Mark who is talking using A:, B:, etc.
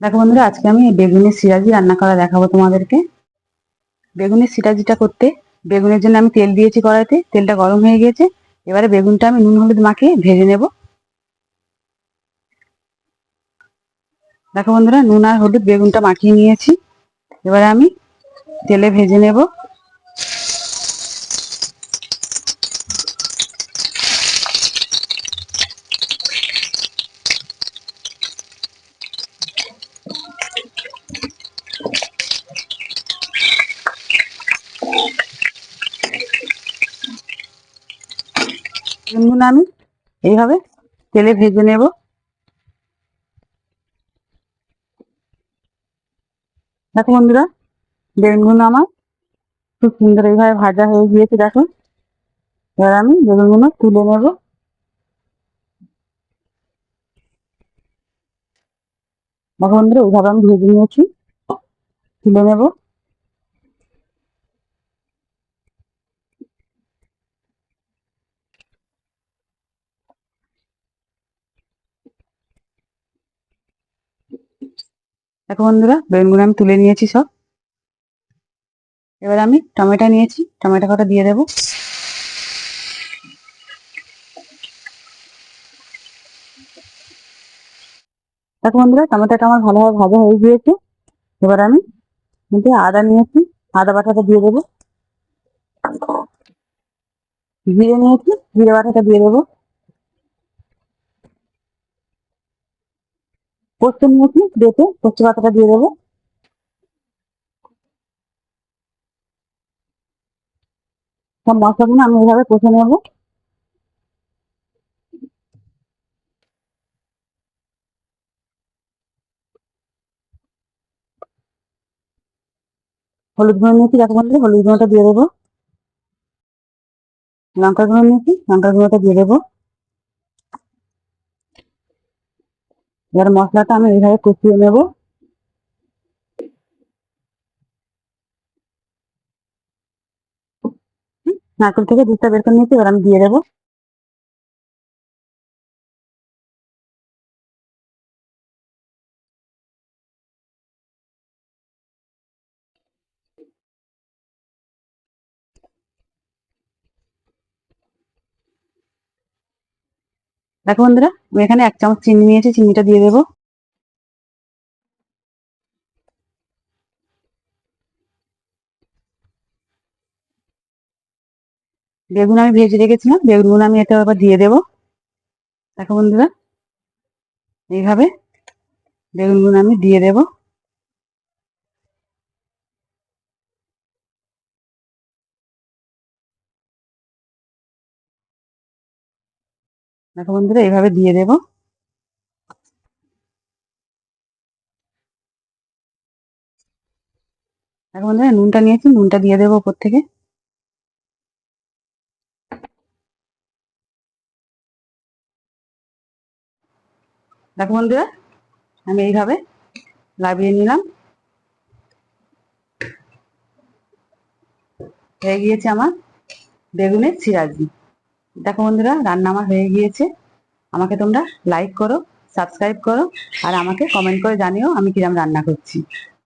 A: দেখো বন্ধুরা, আজকে আমি বেগুনের সিরাজি রান্না করা দেখাবো তোমাদেরকে। বেগুনের সিরাজিটা করতে, বেগুনের জন্য আমি তেল দিয়েছি কড়াইতে, তেলটা গরম হয়ে গিয়েছে এবারে বেগুনটা আমি নুন হলুদ মাখিয়ে ভেজে নেব। দেখো বন্ধুরা, নুন আর হলুদ বেগুনটা মাখিয়ে নিয়েছি। এবারে আমি তেলে ভেজে নেব। বেগুনগুলো আমি এইভাবে তেলে ভেজে নেব। দেখো বন্ধুরা বেগুনগুলো আমার খুব সুন্দর এইভাবে ভাজা হয়ে গিয়েছে, দেখো। এবার আমি বেগুনগুলো তুলে নেব। দেখো বন্ধুরা এইভাবে আমি ভেজে নিয়েছি, তুলে নেব। দেখো বন্ধুরা বেগুনগুলো আমি তুলে নিয়েছি সব। এবার আমি টমেটো নিয়েছি, টমেটো কটা দিয়ে দেবো। দেখো বন্ধুরা, টমেটোটা আমার ভালোভাবে ভাজা হয়ে গিয়েছে। এবার আমি কিন্তু আদা নিয়েছি, আদা বাটাটা দিয়ে দেবো। জিরে নিয়েছি, জিরে বাটাটা দিয়ে দেবো। নিয়েছি বেটে পোস্ত বাটাটা দিয়ে দেবো। সব মশলাগুলো আমি এইভাবে কষে নেব। হলুদ গুঁড়ো নিয়েছি দেখো বন্ধুরা হলুদ গুঁড়োটা দিয়ে দেবো। লঙ্কা গুঁড়ো নিয়েছি লঙ্কা গুঁড়োটা দিয়ে দেবো। এবার মশলাটা আমি এইভাবে কষিয়ে নেব। নারকেল থেকে দুধটা বের করে নিয়েছি, এবার আমি দিয়ে দেবো। দেখো বন্ধুরা, আমি এখানে এক চামচ চিনি নিয়েছি, চিনিটা দিয়ে দেবো। বেগুন আমি ভেজে রেখেছিলাম, বেগুনগুলো আমি এটা আবার দিয়ে দেবো। দেখো বন্ধুরা, এইভাবে বেগুনগুলো আমি দিয়ে দেবো। দেখো বন্ধুরা, এইভাবে দিয়ে দেবো। দেখো বন্ধুরা, নুনটা নিয়েছি, নুনটা দিয়ে দেবো ওপর থেকে। দেখো বন্ধুরা, আমি এইভাবে লাভিয়ে নিলাম। হয়ে গিয়েছে আমার বেগুনের সিরাজি। দেখো বন্ধুরা, রান্না আমার হয়ে গিয়েছে। আমাকে তোমরা লাইক করো সাবস্ক্রাইব করো, আর আমাকে কমেন্ট করে জানিও আমি কিরম রান্না করছি।